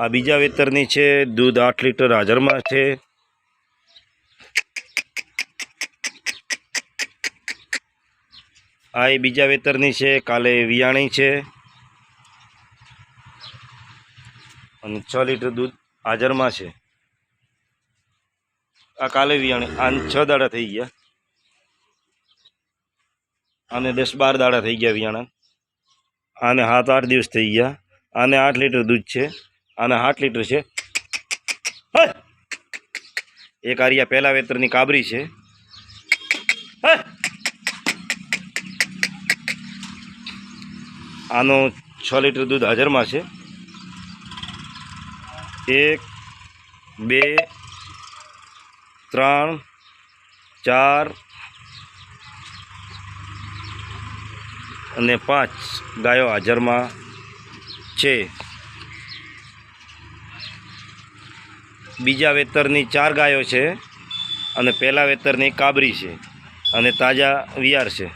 આ બીજા વેતરની છે, દૂધ આઠ લીટર હાજરમાં છે. આ એ બીજા વેતરની છે, કાલે વિયાણી છે. અને છ લીટર દૂધ હાજરમાં છે. આ કાલે વિયાણી આને છ દાડા થઈ ગયા. આને દસ બાર દાડા થઈ ગયા વિયાણા. આને સાત આઠ દિવસ થઈ ગયા. આને આઠ લીટર દૂધ છે. આને આઠ લીટર છે. એક આરિયા પહેલા વેતરની કાબરી છે! આનો છ લીટર દૂધ હાજરમાં છે. એક, બે, ત્રણ, ચાર અને પાંચ ગાયો હાજરમાં છે. બીજા વેતરની ચાર ગાયો છે અને પહેલા વેતરની કાબરી છે અને તાજા વિયાર છે.